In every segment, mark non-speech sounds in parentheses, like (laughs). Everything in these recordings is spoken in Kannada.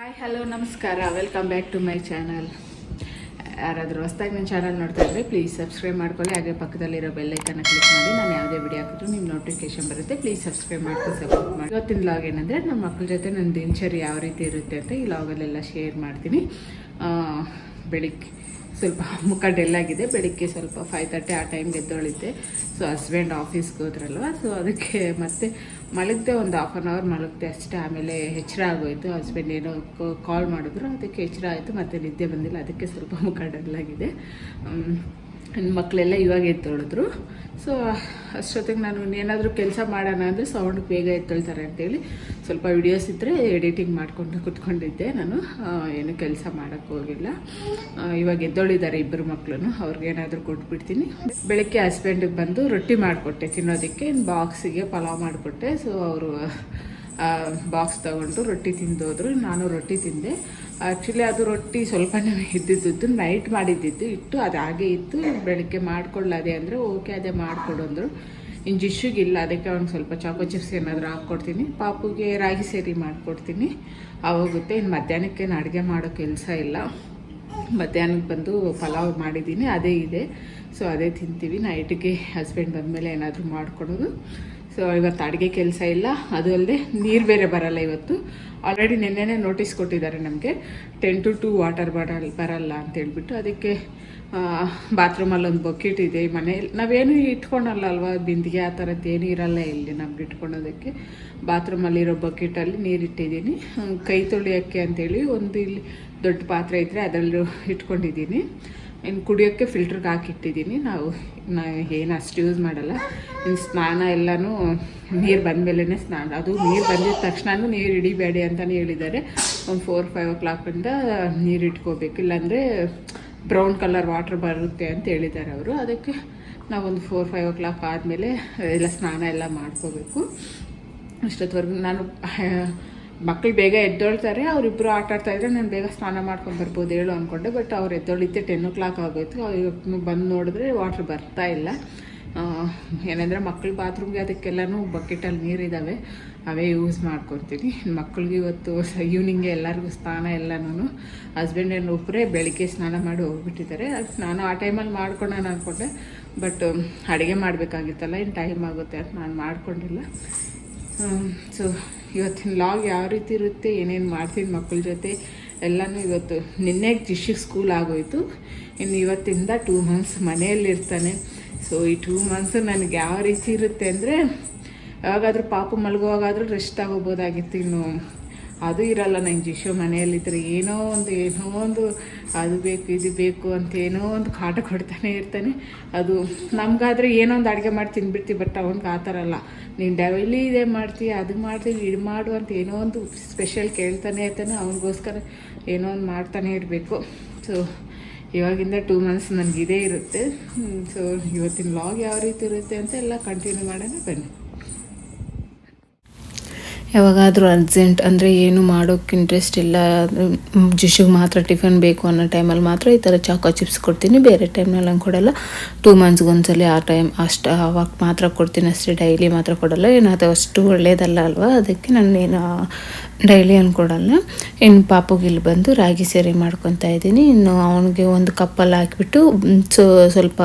ಹಾಯ್ ಹಲೋ ನಮಸ್ಕಾರ. Welcome back to my channel ಯಾರಾದರೂ ಹೊಸ್ದಾಗಿ ನನ್ನ ಚಾನಲ್ ನೋಡ್ತಾ ಇದ್ದರೆ ಪ್ಲೀಸ್ ಸಬ್ಸ್ಕ್ರೈಬ್ ಮಾಡ್ಕೊಳ್ಳಿ. ಹಾಗೆ ಪಕ್ಕದಲ್ಲಿರೋ ಬೆಲ್ಲೈಕನ್ನ ಕ್ಲಿಕ್ ಮಾಡಿ. ನಾನು ಯಾವುದೇ ವಿಡಿಯೋ ಹಾಕಿದ್ರು ನಿಮ್ಮ ನೋಟಿಫಿಕೇಶನ್ ಬರುತ್ತೆ. ಪ್ಲೀಸ್ ಸಬ್ಸ್ಕ್ರೈಬ್ ಮಾಡ್ಕೊಂಡು ಸಪೋರ್ಟ್ ಮಾಡಿ. ಇವತ್ತಿನ ಲಾಗ್ ಏನಂದರೆ, ನಮ್ಮ ಮಕ್ಕಳ ಜೊತೆ ನನ್ನ ದಿನಚರಿ ಯಾವ ರೀತಿ ಇರುತ್ತೆ ಅಂತ ಈ ಲಾಗಲ್ಲೆಲ್ಲ ಶೇರ್ ಮಾಡ್ತೀನಿ. ಬೆಳಿಗ್ಗೆ ಸ್ವಲ್ಪ ಮುಖ ಡೆಲ್ಲಾಗಿದೆ ಬೆಳಿಗ್ಗೆ ಸ್ವಲ್ಪ ಫೈವ್ ತರ್ಟಿ ಆ ಟೈಮ್ಗೆ ಎದ್ದೊಳಿದ್ದೆ. ಸೊ ಹಸ್ಬೆಂಡ್ ಆಫೀಸ್ಗೆ ಹೋದ್ರಲ್ವ? ಸೊ ಅದಕ್ಕೆ ಮತ್ತೆ ಮಲಗಿದೆ ಒಂದು ಹಾಫ್ ಆನ್ ಅವರ್ ಮಲಗಿದೆ ಅಷ್ಟೇ, ಆಮೇಲೆ ಎಚ್ಚರ ಆಗೋಯ್ತು. ಹಸ್ಬೆಂಡ್ ಏನೋ ಕಾಲ್ ಮಾಡಿದ್ರು, ಅದಕ್ಕೆ ಎಚ್ಚರ ಆಯಿತು, ಮತ್ತೆ ನಿದ್ದೆ ಬಂದಿಲ್ಲ, ಅದಕ್ಕೆ ಸ್ವಲ್ಪ ಮುಖ ನನ್ನ ಮಕ್ಕಳೆಲ್ಲ ಇವಾಗ ಎತ್ತೊಳಿದ್ರು ಸೊ ಅಷ್ಟೊತ್ತಿಗೆ ನಾನು ಏನಾದರೂ ಕೆಲಸ ಮಾಡೋಣ ಅಂದರೆ ಸೌಂಡ್ ಬೇಗ ಎತ್ತೊಳ್ತಾರೆ ಅಂತೇಳಿ ಸ್ವಲ್ಪ ವಿಡಿಯೋಸ್ ಇದ್ದರೆ ಎಡಿಟಿಂಗ್ ಮಾಡಿಕೊಂಡು ಕುತ್ಕೊಂಡಿದ್ದೆ ನಾನು. ಏನು ಕೆಲಸ ಹೋಗಿಲ್ಲ. ಇವಾಗ ಎದ್ದೊಳಿದ್ದಾರೆ ಇಬ್ಬರು ಮಕ್ಕಳು ಅವ್ರಿಗೆ ಏನಾದರೂ ಕೊಟ್ಬಿಡ್ತೀನಿ. ಬೆಳಗ್ಗೆ ಹಸ್ಬೆಂಡಿಗೆ ಬಂದು ರೊಟ್ಟಿ ಮಾಡಿಕೊಟ್ಟೆ ತಿನ್ನೋದಕ್ಕೆ. ಬಾಕ್ಸಿಗೆ ಪಲಾವ್ ಮಾಡಿಕೊಟ್ಟೆ. ಸೊ ಅವರು ಬಾಕ್ಸ್ ತಗೊಂಡು ರೊಟ್ಟಿ ತಿಂದೋದ್ರು. ನಾನು ರೊಟ್ಟಿ ತಿಂದೆ. ಆ್ಯಕ್ಚುಲಿ ಅದು ರೊಟ್ಟಿ ಸ್ವಲ್ಪನೇ ಇದ್ದಿದ್ದು ನೈಟ್ ಮಾಡಿದ್ದಿದ್ದು. ಇಟ್ಟು ಅದು ಹಾಗೆ ಇತ್ತು ಬೆಳಗ್ಗೆ ಮಾಡ್ಕೊಳ್ಳದೆ ಅಂದರೆ ಓಕೆ ಅದೇ ಮಾಡಿಕೊಡು ಅಂದರು. ಇನ್ನು ಜಿಶುಗಿಲ್ಲ ಅದಕ್ಕೆ ಅವ್ನು ಸ್ವಲ್ಪ ಚಾಕೋ ಚಿಪ್ಸ್ ಏನಾದರೂ ಹಾಕ್ಕೊಡ್ತೀನಿ. ಪಾಪುಗೆ ರಾಗಿ ಸೇರಿ ಮಾಡಿಕೊಡ್ತೀನಿ. ಆವಾಗುತ್ತೆ ಇನ್ನು ಮಧ್ಯಾಹ್ನಕ್ಕೇನು ಅಡುಗೆ ಮಾಡೋ ಕೆಲಸ ಇಲ್ಲ. ಮಧ್ಯಾಹ್ನಕ್ಕೆ ಬಂದು ಪಲಾವ್ ಮಾಡಿದ್ದೀನಿ, ಅದೇ ಇದೆ. ಸೊ ಅದೇ ತಿಂತೀವಿ. ನೈಟಿಗೆ ಹಸ್ಬೆಂಡ್ ಬಂದಮೇಲೆ ಏನಾದರೂ ಮಾಡಿಕೊಡೋದು. ಸೊ ಇವತ್ತು ಅಡುಗೆ ಕೆಲಸ ಇಲ್ಲ. ಅದು ಅಲ್ಲದೆ ನೀರು ಬೇರೆ ಬರಲ್ಲ ಇವತ್ತು. ಆಲ್ರೆಡಿ ನಿನ್ನೆನೇ ನೋಟಿಸ್ ಕೊಟ್ಟಿದ್ದಾರೆ ನಮಗೆ ten to two water bottle ಬರಲ್ಲ ಅಂತ ಹೇಳ್ಬಿಟ್ಟು ಅದಕ್ಕೆ ಬಾತ್ರೂಮಲ್ಲಿ ಒಂದು ಬಕೆಟ್ ಇದೆ ಮನೆಯಲ್ಲಿ ನಾವೇನು ಇಟ್ಕೊಳಲ್ಲ ಅಲ್ವಾ ಬಿಂದಿಗೆ, ಆ ಥರದ್ದು ಏನೂ ಇರಲ್ಲ ಇಲ್ಲಿ ನಮ್ಗೆ ಇಟ್ಕೊಳೋದಕ್ಕೆ. ಬಾತ್ರೂಮಲ್ಲಿರೋ ಬಕೆಟಲ್ಲಿ ನೀರಿಟ್ಟಿದ್ದೀನಿ ಕೈ ತೊಳಿಯೋಕ್ಕೆ ಅಂತೇಳಿ ಒಂದು ಇಲ್ಲಿ ದೊಡ್ಡ ಪಾತ್ರೆ ಇದ್ದರೆ ಅದರಲ್ಲೂ ಇಟ್ಕೊಂಡಿದ್ದೀನಿ. ಇನ್ನು ಕುಡಿಯೋಕ್ಕೆ ಫಿಲ್ಟ್ರಿಗೆ ಹಾಕಿಟ್ಟಿದ್ದೀನಿ. ನಾವು ನಾ ಏನು ಅಷ್ಟು ಯೂಸ್ ಮಾಡಲ್ಲ. ಇನ್ನು ಸ್ನಾನ ಎಲ್ಲನೂ ನೀರು ಬಂದಮೇಲೆ ಸ್ನಾನ. ಅದು ನೀರು ಬಂದಿದ ತಕ್ಷಣ ನೀರು ಹಿಡಿಬೇಡಿ ಅಂತಲೇ ಹೇಳಿದ್ದಾರೆ. ಒಂದು ಫೋರ್ ಫೈವ್ ಓ ಕ್ಲಾಕಿಂದ ನೀರು ಇಟ್ಕೋಬೇಕು. ಇಲ್ಲಾಂದರೆ ಬ್ರೌನ್ ಕಲರ್ ವಾಟರ್ ಬರುತ್ತೆ ಅಂತ ಹೇಳಿದ್ದಾರೆ ಅವರು. ಅದಕ್ಕೆ ನಾವೊಂದು ಫೋರ್ ಫೈವ್ ಓ ಕ್ಲಾಕ್ ಆದಮೇಲೆ ಎಲ್ಲ ಸ್ನಾನ ಎಲ್ಲ ಮಾಡ್ಕೋಬೇಕು. ಅಷ್ಟೊತ್ತವರೆಗೂ ನಾನು ಮಕ್ಕಳು ಬೇಗ ಎದ್ದೊಳ್ತಾರೆ ಅವರಿಬ್ಬರು ಆಟ ಆಡ್ತಾ ಇದ್ರೆ ನಾನು ಬೇಗ ಸ್ನಾನ ಮಾಡ್ಕೊಂಡು ಬರ್ಬೋದು ಹೇಳು ಅಂದ್ಕೊಂಡೆ ಬಟ್ ಅವ್ರು ಎದ್ದೊಳಿದ್ದೆ ಟೆನ್ ಓ ಕ್ಲಾಕ್ ಆಗೋಯ್ತು. ಅವ್ರು ಬಂದು ನೋಡಿದ್ರೆ ವಾಟ್ರ್ ಬರ್ತಾ ಇಲ್ಲ. ಏನಂದರೆ ಮಕ್ಕಳು ಬಾತ್ರೂಮ್ಗೆ ಅದಕ್ಕೆಲ್ಲನೂ ಬಕೆಟಲ್ಲಿ ನೀರಿದ್ದಾವೆ ಅವೇ ಯೂಸ್ ಮಾಡ್ಕೊತೀನಿ. ಮಕ್ಕಳಿಗೆ ಇವತ್ತು ಈವ್ನಿಂಗೆ ಎಲ್ಲರಿಗೂ ಸ್ನಾನ ಎಲ್ಲನೂ ಹಸ್ಬೆಂಡ್ ಏನು ಒಬ್ಬರೇ ಬೆಳಿಗ್ಗೆ ಸ್ನಾನ ಮಾಡಿ ಹೋಗ್ಬಿಟ್ಟಿದ್ದಾರೆ. ಅದು ನಾನು ಆ ಟೈಮಲ್ಲಿ ಮಾಡ್ಕೊಳ್ಳೋಣ ಅಂದ್ಕೊಂಡೆ ಬಟ್ ಅಡುಗೆ ಮಾಡಬೇಕಾಗಿತ್ತಲ್ಲ ಇನ್ನು ಟೈಮ್ ಆಗುತ್ತೆ ಅಂತ ನಾನು ಮಾಡ್ಕೊಂಡಿಲ್ಲ. ಸೊ ಇವತ್ತಿನ ಲಾಗ್ ಯಾವ ರೀತಿ ಇರುತ್ತೆ, ಏನೇನು ಮಾಡ್ತೀನಿ ಮಕ್ಕಳ ಜೊತೆ, ಎಲ್ಲನೂ ಇವತ್ತು ನಿನ್ನೆ ಜಿಶಿಗೆ ಸ್ಕೂಲ್ ಆಗೋಯ್ತು. ಇನ್ನು ಇವತ್ತಿಂದ ಟೂ ಮಂತ್ಸ್ ಮನೆಯಲ್ಲಿರ್ತಾನೆ ಸೊ ಈ ಟೂ ಮಂತ್ಸ್ ನನಗೆ ಯಾವ ರೀತಿ ಇರುತ್ತೆ ಅಂದರೆ, ಯಾವಾಗಾದರೂ ಪಾಪು ಮಲಗುವಾಗಾದರೂ ರೆಸ್ಟ್ ಆಗೋಬೋದಾಗಿತ್ತು ಇನ್ನು ಅದು ಇರಲ್ಲ, ನಂಗೆ ಜಿಶು ಮನೆಯಲ್ಲಿದ್ದರೆ ಏನೋ ಒಂದು ಏನೋ ಒಂದು, ಅದು ಬೇಕು, ಇದು ಬೇಕು ಅಂತ ಏನೋ ಒಂದು ಕಾಟ ಕೊಡ್ತಾನೆ ಇರ್ತಾನೆ. ಅದು ನಮಗಾದರೆ ಏನೋ ಒಂದು ಅಡುಗೆ ಮಾಡಿ ತಿಂದ್ಬಿಡ್ತೀವಿ ಬಟ್ ಅವನಿಗೆ ಆ ಥರ ಅಲ್ಲ. ನೀನು ಡೈಲಿ ಇದೇ ಮಾಡ್ತೀವಿ ಅದು ಮಾಡ್ತೀವಿ ಇದು ಮಾಡು ಅಂತ ಏನೋ ಒಂದು ಸ್ಪೆಷಲ್ ಕೇಳ್ತಾನೆ ಇರ್ತಾನೆ. ಅವನಿಗೋಸ್ಕರ ಏನೋ ಒಂದು ಮಾಡ್ತಾನೆ ಇರಬೇಕು. ಸೊ ಇವಾಗಿಂದ ಟೂ ಮಂತ್ಸ್ ನನಗಿದೇ ಇರುತ್ತೆ. ಸೊ ಇವತ್ತಿನ ಲಾಗ್ ಯಾವ ರೀತಿ ಇರುತ್ತೆ ಅಂತ ಎಲ್ಲ ಕಂಟಿನ್ಯೂ ಮಾಡೋಣ, ಬನ್ನಿ. ಯಾವಾಗಾದರೂ ಅರ್ಜೆಂಟ್ ಅಂದರೆ ಏನು ಮಾಡೋಕ್ಕೆ ಇಂಟ್ರೆಸ್ಟ್ ಇಲ್ಲ. ಜಿಶುಗೆ ಮಾತ್ರ ಟಿಫನ್ ಬೇಕು ಅನ್ನೋ ಟೈಮಲ್ಲಿ ಮಾತ್ರ ಈ ಥರ ಚಾಕೋ ಚಿಪ್ಸ್ ಕೊಡ್ತೀನಿ. ಬೇರೆ ಟೈಮ್ನಲ್ಲಿ ಹಂಗೆ ಕೊಡಲ್ಲ. ಟೂ ಮಂತ್ಸ್ಗೆ ಒಂದ್ಸಲಿ ಆ ಟೈಮ್ ಅಷ್ಟು ಆವಾಗ ಮಾತ್ರ ಕೊಡ್ತೀನಿ ಅಷ್ಟೇ. ಡೈಲಿ ಮಾತ್ರ ಕೊಡಲ್ಲ. ಏನು ಅಷ್ಟು ಒಳ್ಳೇದಲ್ಲ ಅಲ್ವಾ? ಅದಕ್ಕೆ ನಾನು ಏನು ಡೈಲಿ ಅಂದ್ಕೊಡಲ್ಲ ಕೊಡಲ್ಲ. ಇನ್ನು ಪಾಪುಗೆ ಇಲ್ಲಿ ಬಂದು ರಾಗಿ ಸೇರಿ ಮಾಡ್ಕೊತಾ ಇದ್ದೀನಿ. ಇನ್ನು ಅವನಿಗೆ ಒಂದು ಕಪ್ಪಲ್ಲಿ ಹಾಕಿಬಿಟ್ಟು ಸೊ, ಸ್ವಲ್ಪ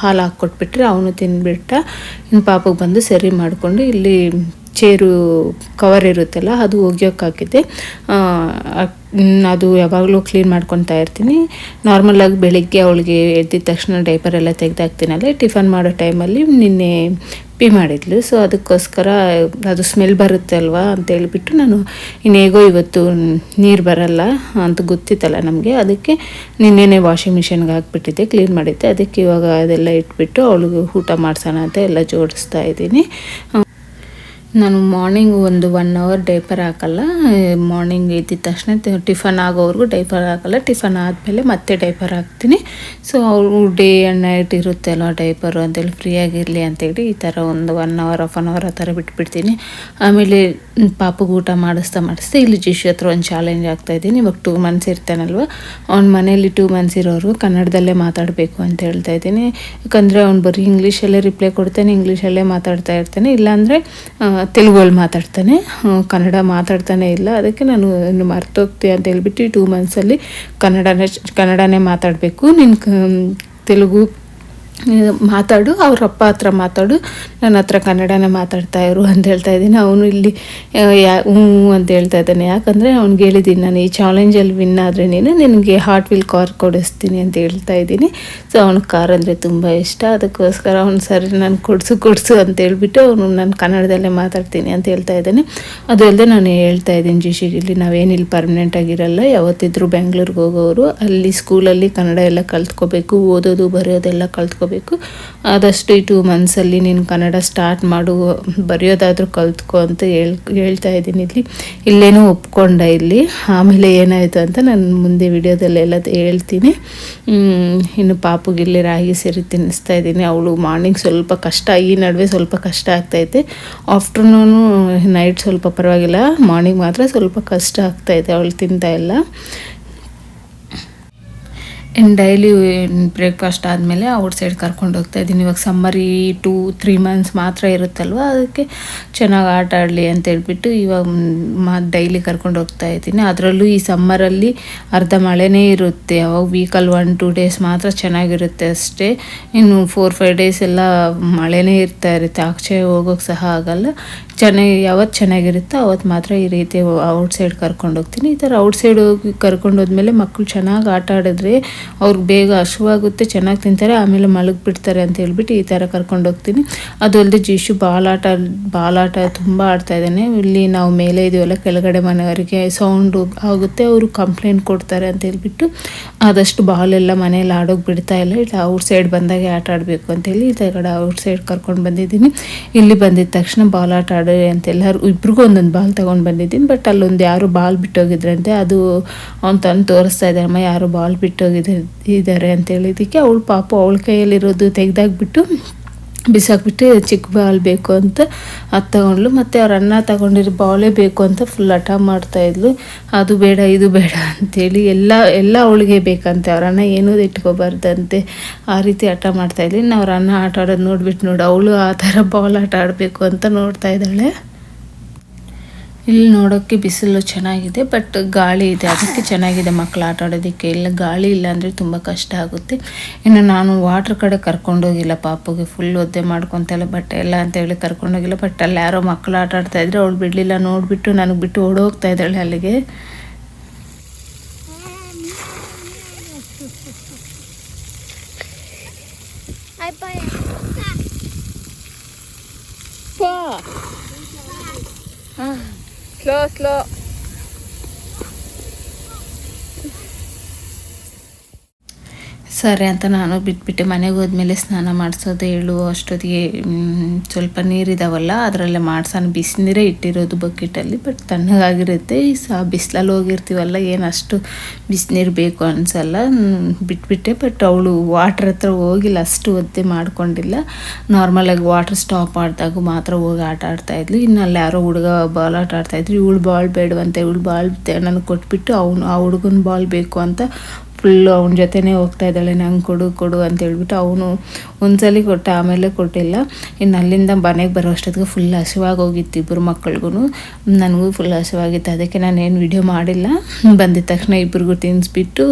ಹಾಲು ಹಾಕ್ಕೊಟ್ಬಿಟ್ರೆ ಅವನು ತಿಂದುಬಿಟ್ಟ ಇನ್ನು ಪಾಪಗೆ ಬಂದು ಸರಿ ಮಾಡಿಕೊಂಡು ಇಲ್ಲಿ ಚೇರು ಕವರ್ ಇರುತ್ತಲ್ಲ, ಅದು ಒಗೆಯೋಕ್ಕಾಕಿದೆ ಅದು ಯಾವಾಗಲೂ ಕ್ಲೀನ್ ಮಾಡ್ಕೊತಾ ಇರ್ತೀನಿ. ನಾರ್ಮಲಾಗಿ ಬೆಳಿಗ್ಗೆ ಅವಳಿಗೆ ಎದ್ದಿದ ತಕ್ಷಣ ಡೈಪರ್ ಎಲ್ಲ ತೆಗೆದಾಕ್ತೀನಲ್ಲ, ಟಿಫನ್ ಮಾಡೋ ಟೈಮಲ್ಲಿ ನಿನ್ನೆ ಪಿ ಮಾಡಿದ್ಲು. ಸೊ ಅದಕ್ಕೋಸ್ಕರ ಅದು ಸ್ಮೆಲ್ ಬರುತ್ತೆ ಅಲ್ವಾ ಅಂತ ಹೇಳಿಬಿಟ್ಟು ನಾನು ಇನ್ನೇಗೋ ಇವತ್ತು ನೀರು ಬರಲ್ಲ ಅಂತ ಗೊತ್ತಿತ್ತಲ್ಲ ನಮಗೆ. ಅದಕ್ಕೆ ನಿನ್ನೆನೆ ವಾಷಿಂಗ್ ಮಿಷಿನ್ಗೆ ಹಾಕ್ಬಿಟ್ಟಿದ್ದೆ ಕ್ಲೀನ್ ಮಾಡಿದ್ದೆ. ಅದಕ್ಕೆ ಇವಾಗ ಅದೆಲ್ಲ ಇಟ್ಬಿಟ್ಟು ಅವಳಿಗೆ ಊಟ ಮಾಡ್ಸೋಣ ಅಂತ ಎಲ್ಲ ಜೋಡಿಸ್ತಾ ಇದ್ದೀನಿ. ನಾನು ಮಾರ್ನಿಂಗ್ ಒಂದು ಒನ್ ಅವರ್ ಡೈಪರ್ ಹಾಕಲ್ಲ ಮಾರ್ನಿಂಗ್ ಇದ್ದಿದ್ದ ತಕ್ಷಣ ಟಿಫನ್ ಆಗೋವರೆಗೂ ಡೈಪರ್ ಹಾಕಲ್ಲ ಟಿಫನ್ ಆದಮೇಲೆ ಮತ್ತೆ ಡೈಪರ್ ಹಾಕ್ತೀನಿ. ಸೊ ಅವರು ಡೇ ಆ್ಯಂಡ್ ನೈಟ್ ಇರುತ್ತೆ ಅಲ್ವ ಡೈಪರು ಅಂತೇಳಿ ಫ್ರೀಯಾಗಿರಲಿ ಅಂತೇಳಿ ಈ ಥರ ಒಂದು one hour half an hour ಆ ಥರ ಬಿಟ್ಬಿಡ್ತೀನಿ. ಆಮೇಲೆ ಪಾಪಗೆ ಊಟ ಮಾಡಿಸ್ತಾ ಮಾಡಿಸ್ತಾ ಇಲ್ಲಿ ಜಿಶು ಹತ್ರ ಒಂದು ಚಾಲೆಂಜ್ ಆಗ್ತಾಯಿದ್ದೀನಿ ಇವಾಗ ಟೂ ಮಂತ್ಸ್ ಇರ್ತಾನಲ್ವ, ಅವ್ನ ಮನೇಲಿ ಟೂ ಮಂತ್ಸ್ ಇರೋರು ಕನ್ನಡದಲ್ಲೇ ಮಾತಾಡಬೇಕು ಅಂತ ಹೇಳ್ತಾ ಇದ್ದೀನಿ. ಯಾಕಂದರೆ ಅವ್ನು ಬರೀ ಇಂಗ್ಲೀಷಲ್ಲೇ ರಿಪ್ಲೈ ಕೊಡ್ತಾನೆ ಇಂಗ್ಲೀಷಲ್ಲೇ ಮಾತಾಡ್ತಾ ಇರ್ತಾನೆ. ಇಲ್ಲಾಂದರೆ ತೆಲುಗಲ್ಲಿ ಮಾತಾಡ್ತಾನೆ. ಕನ್ನಡ ಮಾತಾಡ್ತಾನೆ ಇಲ್ಲ. ಅದಕ್ಕೆ ನಾನು ಇನ್ನು ಮರ್ತೋಗ್ತೀಯ ಅಂತ ಹೇಳ್ಬಿಟ್ಟು ಟೂ ಮಂತ್ಸಲ್ಲಿ ಕನ್ನಡನೇ ಕನ್ನಡನೇ ಮಾತಾಡಬೇಕು. ನಿನ್ನ ತೆಲುಗು ಮಾತಾಡು, ಅವ್ರ ಅಪ್ಪ ಹತ್ರ ಮಾತಾಡು, ನನ್ನ ಹತ್ರ ಕನ್ನಡನೇ ಮಾತಾಡ್ತಾ ಇರು ಅಂತ ಹೇಳ್ತಾ ಇದ್ದೀನಿ. ಅವನು ಇಲ್ಲಿ ಯಾ, ಹ್ಞೂ ಅಂತ ಹೇಳ್ತಾ ಇದ್ದಾನೆ. ಯಾಕಂದರೆ ಅವ್ನಿಗೆ ಹೇಳಿದ್ದೀನಿ, ನಾನು ಈ ಚಾಲೆಂಜಲ್ಲಿ ವಿನ್ ಆದರೆ ನೀನು ನಿನಗೆ ಹಾರ್ಟ್ ವೀಲ್ ಕಾರ್ ಕೊಡಿಸ್ತೀನಿ ಅಂತ ಹೇಳ್ತಾ ಇದ್ದೀನಿ. ಸೊ ಅವ್ನಿಗೆ ಕಾರ್ ಅಂದರೆ ತುಂಬ ಇಷ್ಟ. ಅದಕ್ಕೋಸ್ಕರ ಅವ್ನು, ಸರಿ, ನಾನು ಕೊಡಿಸು ಕೊಡಿಸು ಅಂತ ಹೇಳ್ಬಿಟ್ಟು ಅವನು, ನಾನು ಕನ್ನಡದಲ್ಲೇ ಮಾತಾಡ್ತೀನಿ ಅಂತ ಹೇಳ್ತಾ ಇದ್ದಾನೆ. ಅದು ಅಲ್ಲದೆ ನಾನು ಹೇಳ್ತಾ ಇದ್ದೀನಿ ಜಿಶಿಗೆ ಇಲ್ಲಿ ನಾವೇನಿಲ್ಲಿ ಪರ್ಮನೆಂಟ್ ಆಗಿರಲ್ಲ. ಯಾವತ್ತಿದ್ರೂ ಬೆಂಗಳೂರಿಗೆ ಹೋಗೋರು, ಅಲ್ಲಿ ಸ್ಕೂಲಲ್ಲಿ ಕನ್ನಡ ಎಲ್ಲ ಕಲ್ತ್ಕೋಬೇಕು, ಓದೋದು, ಬರೆಯೋದೆಲ್ಲ ಕಲ್ತ್ಕೋಬೇಕು. ಆದಷ್ಟು ಈ ಟೂ ಮಂತ್ಸಲ್ಲಿ ನೀನು ಕನ್ನಡ ಸ್ಟಾರ್ಟ್ ಮಾಡು, ಬರೆಯೋದಾದರೂ ಕಲ್ತ್ಕೊ ಅಂತ ಹೇಳ್, ಹೇಳ್ತಾ ಇದ್ದೀನಿ ಇಲ್ಲಿ. ಇಲ್ಲೇನೂ ಒಪ್ಕೊಂಡ ಇಲ್ಲಿ. ಆಮೇಲೆ ಏನಾಯಿತು ಅಂತ ನಾನು ಮುಂದೆ ವಿಡಿಯೋದಲ್ಲೆಲ್ಲ ಹೇಳ್ತೀನಿ. ಇನ್ನು ಪಾಪುಗೆ ಇಲ್ಲಿ ರಾಗಿ ಸೇರಿ ತಿನ್ನಿಸ್ತಾ ಇದ್ದೀನಿ. ಅವಳು ಮಾರ್ನಿಂಗ್ ಸ್ವಲ್ಪ ಕಷ್ಟ, ಈ ನಡುವೆ ಸ್ವಲ್ಪ ಕಷ್ಟ ಆಗ್ತೈತೆ ಆಫ್ಟರ್ನೂನು ನೈಟ್ ಸ್ವಲ್ಪ ಪರವಾಗಿಲ್ಲ ಮಾರ್ನಿಂಗ್ ಮಾತ್ರ ಸ್ವಲ್ಪ ಕಷ್ಟ ಆಗ್ತಾಯಿದೆ ಅವಳು ತಿಂತಾ ಇಲ್ಲ. ಇನ್ನು ಡೈಲಿ ಬ್ರೇಕ್ಫಾಸ್ಟ್ ಆದಮೇಲೆ ಔಟ್ ಸೈಡ್ ಕರ್ಕೊಂಡು ಹೋಗ್ತಾ ಇದ್ದೀನಿ. ಇವಾಗ ಸಮ್ಮರಿ ಟೂ ತ್ರೀ ಮಂತ್ಸ್ ಮಾತ್ರ ಇರುತ್ತಲ್ವ? ಅದಕ್ಕೆ ಚೆನ್ನಾಗಿ ಆಟ ಆಡಲಿ ಅಂತ ಹೇಳ್ಬಿಟ್ಟು ಇವಾಗ ಮಾ, ಡೈಲಿ ಕರ್ಕೊಂಡು ಹೋಗ್ತಾ ಇದ್ದೀನಿ. ಅದರಲ್ಲೂ ಈ ಸಮ್ಮರಲ್ಲಿ ಅರ್ಧ ಮಳೆನೇ ಇರುತ್ತೆ. ಅವಾಗ ವೀಕಲ್ಲಿ ಒನ್ ಟೂ ಡೇಸ್ ಮಾತ್ರ ಚೆನ್ನಾಗಿರುತ್ತೆ ಅಷ್ಟೇ. ಇನ್ನು ಫೋರ್ ಫೈವ್ ಡೇಸ್ ಎಲ್ಲ ಮಳೆನೇ ಇರ್ತಾ ಇರುತ್ತೆ. ಆಚೆ ಹೋಗೋಕ್ಕೆ ಸಹ ಆಗಲ್ಲ. ಚೆನ್ನಾಗಿ ಯಾವತ್ತು ಚೆನ್ನಾಗಿರುತ್ತೋ ಅವತ್ತು ಮಾತ್ರ ಈ ರೀತಿ ಔಟ್ಸೈಡ್ ಕರ್ಕೊಂಡು ಹೋಗ್ತೀನಿ. ಈ ಥರ ಔಟ್ಸೈಡ್ ಹೋಗಿ ಕರ್ಕೊಂಡು ಹೋದ್ಮೇಲೆ ಮಕ್ಕಳು ಚೆನ್ನಾಗಿ ಆಟ ಆಡಿದ್ರೆ ಅವ್ರಿಗೆ ಬೇಗ ಹಸುವಾಗುತ್ತೆ, ಚೆನ್ನಾಗಿ ತಿಂತಾರೆ, ಆಮೇಲೆ ಮಲಗಿಬಿಡ್ತಾರೆ ಅಂತ ಹೇಳ್ಬಿಟ್ಟು ಈ ಥರ ಕರ್ಕೊಂಡು ಹೋಗ್ತೀನಿ. ಅದು ಅಲ್ಲದೆ ಜೀಶು ಬಾಲಾಟ ಬಾಲಾಟ ತುಂಬ ಆಡ್ತಾ ಇದ್ದಾನೆ. ಇಲ್ಲಿ ನಾವು ಮೇಲೆ ಇದೀವಲ್ಲ, ಕೆಳಗಡೆ ಮನೆಯವರಿಗೆ ಸೌಂಡು ಆಗುತ್ತೆ, ಅವರು ಕಂಪ್ಲೇಂಟ್ ಕೊಡ್ತಾರೆ ಅಂತ ಹೇಳ್ಬಿಟ್ಟು ಆದಷ್ಟು ಬಾಲೆಲ್ಲ ಮನೇಲಿ ಆಡೋಗಿ ಬಿಡ್ತಾ ಇಲ್ಲ. ಇಲ್ಲ ಔಟ್ ಸೈಡ್ ಬಂದಾಗೆ ಆಟ ಆಡಬೇಕು ಅಂತೇಳಿ ಈ ಕಡೆ ಔಟ್ ಸೈಡ್ ಕರ್ಕೊಂಡು ಬಂದಿದ್ದೀನಿ. ಇಲ್ಲಿ ಬಂದಿದ್ದ ತಕ್ಷಣ ಬಾಲ್ ಆಟ ಆಡಿ ಅಂತ ಎಲ್ಲರೂ, ಇಬ್ರಿಗೂ ಒಂದೊಂದು ಬಾಲ್ ತೊಗೊಂಡು ಬಂದಿದ್ದೀನಿ. ಬಟ್ ಅಲ್ಲೊಂದು ಯಾರು ಬಾಲ್ ಬಿಟ್ಟೋಗಿದ್ರಂತೆ, ಅದು ಅವ್ನು ತಂದು ತೋರಿಸ್ತಾ ಇದ್ದಾರೆ ಅಮ್ಮ ಯಾರು ಬಾಲ್ ಬಿಟ್ಟೋಗಿದ್ದಾರೆ ಇದ್ದಾರೆ ಅಂತ ಹೇಳಿದಕ್ಕೆ ಅವಳು ಪಾಪ ಅವಳ ಕೈಯಲ್ಲಿರೋದು ತೆಗೆದಾಕ್ಬಿಟ್ಟು ಬಿಸಾಕ್ಬಿಟ್ಟು ಚಿಕ್ಕ ಬಾಲ್ ಬೇಕು ಅಂತ ಅದು ತಗೊಂಡ್ಲು ಮತ್ತು ಅವ್ರ ಅನ್ನ ತಗೊಂಡಿರೋ ಬಾಲೇ ಬೇಕು ಅಂತ ಫುಲ್ ಹಠ ಮಾಡ್ತಾಯಿದ್ಲು ಅದು ಬೇಡ, ಇದು ಬೇಡ ಅಂತೇಳಿ ಎಲ್ಲ ಎಲ್ಲ ಅವಳಿಗೆ ಬೇಕಂತೆ. ಅವ್ರ ಅಣ್ಣ ಏನೂ ಇಟ್ಕೋಬಾರ್ದಂತೆ. ಆ ರೀತಿ ಹಠ ಮಾಡ್ತಾಯಿದ್ಲಿ ನಾವು ಅವ್ರ ಅಣ್ಣ ಆಟ ಆಡೋದು ನೋಡ್ಬಿಟ್ಟು ನೋಡು, ಅವಳು ಆ ಥರ ಬಾಲ್ ಆಟ ಆಡಬೇಕು ಅಂತ ನೋಡ್ತಾ ಇದ್ದಾಳೆ. ಇಲ್ಲಿ ನೋಡೋಕ್ಕೆ ಬಿಸಿಲು ಚೆನ್ನಾಗಿದೆ ಬಟ್ ಗಾಳಿ ಇದೆ. ಅದಕ್ಕೆ ಚೆನ್ನಾಗಿದೆ ಮಕ್ಕಳು ಆಟ ಆಡೋದಕ್ಕೆ. ಇಲ್ಲ ಗಾಳಿ ಇಲ್ಲ ಅಂದರೆ ತುಂಬ ಕಷ್ಟ ಆಗುತ್ತೆ. ಇನ್ನು ನಾನು ವಾಟ್ರ್ ಕಡೆ ಕರ್ಕೊಂಡೋಗಿಲ್ಲ ಪಾಪುಗೆ. ಫುಲ್ ಒದ್ದೆ ಮಾಡ್ಕೊತಲ್ಲ ಬಟ್ಟೆ ಎಲ್ಲ ಅಂತ ಹೇಳಿ ಕರ್ಕೊಂಡೋಗಿಲ್ಲ ಬಟ್ ಅಲ್ಲಿ ಯಾರೋ ಮಕ್ಕಳು ಆಟ ಆಡ್ತಾ ಇದ್ರೆ, ಅವಳು ಬಿಡಲಿಲ್ಲ. ನೋಡಿಬಿಟ್ಟು ನನಗೆ ಬಿಟ್ಟು ಓಡೋಗ್ತಾ ಇದ್ದಾಳೆ ಅಲ್ಲಿಗೆ. ಸ್ಲೋ ಸ್ಲೋ ಸರಿ ಅಂತ ನಾನು ಬಿಟ್ಬಿಟ್ಟು ಮನೆಗೆ ಹೋದ್ಮೇಲೆ ಸ್ನಾನ ಮಾಡಿಸೋದು ಹೇಳು, ಅಷ್ಟೊತ್ತಿಗೆ ಸ್ವಲ್ಪ ನೀರಿದಾವಲ್ಲ, ಅದರಲ್ಲೇ ಮಾಡ್ಸೋಣ. ಬಿಸಿನೀರೇ ಇಟ್ಟಿರೋದು ಬಕೆಟಲ್ಲಿ ಬಟ್ ತಣ್ಣಗಾಗಿರುತ್ತೆ. ಈ ಸಹ ಬಿಸಿಲಲ್ಲಿ ಹೋಗಿರ್ತೀವಲ್ಲ ಏನು ಅಷ್ಟು ಬಿಸಿನೀರು ಬೇಕು ಅನಿಸಲ್ಲ. ಬಿಟ್ಬಿಟ್ಟೆ ಬಟ್ ಅವಳು ವಾಟ್ರ್ ಹತ್ರ ಹೋಗಿಲ್ಲ, ಅಷ್ಟು ಒದ್ದೆ ಮಾಡ್ಕೊಂಡಿಲ್ಲ. ನಾರ್ಮಲಾಗಿ ವಾಟ್ರ್ ಸ್ಟಾಪ್ ಆಡಿದಾಗ ಮಾತ್ರ ಹೋಗಿ ಆಟ ಆಡ್ತಾಯಿದ್ಲು ಇನ್ನು ಅಲ್ಲಿ ಯಾರೋ ಹುಡುಗ ಬಾಲ್ ಆಟ ಆಡ್ತಾಯಿದ್ರು ಇವಳು ಬಾಲ್ ಬೇಡವಂತೆ, ಇವಳು ಬಾಲ್ ನನಗೆ ಕೊಟ್ಬಿಟ್ಟು ಅವನು, ಆ ಹುಡುಗನ ಬಾಲ್ ಬೇಕು ಅಂತ ಫುಲ್ಲು ಅವನ ಜೊತೆನೇ ಹೋಗ್ತಾ ಇದ್ದಾಳೆ, ನಂಗೆ ಕೊಡು ಕೊಡು ಅಂತ ಹೇಳ್ಬಿಟ್ಟು ಅವನು ಒಂದ್ಸಲಿ ಕೊಟ್ಟ, ಆಮೇಲೆ ಕೊಟ್ಟಿಲ್ಲ. ಇನ್ನು ಅಲ್ಲಿಂದ ಮನೆಗೆ ಬರೋ ಅಷ್ಟೊತ್ತಿಗೆ ಫುಲ್ ಹಸಿವಾಗಿ ಹೋಗಿತ್ತು ಇಬ್ಬರು ಮಕ್ಕಳಿಗೂ ನನಗೂ ಫುಲ್ ಹಸಿವಾಗಿತ್ತು, ಅದಕ್ಕೆ ನಾನು ಏನು ವಿಡಿಯೋ ಮಾಡಿಲ್ಲ. ಬಂದಿದ ತಕ್ಷಣ ಇಬ್ಬರಿಗೂ ತಿನ್ನಿಸ್ಬಿಟ್ಟು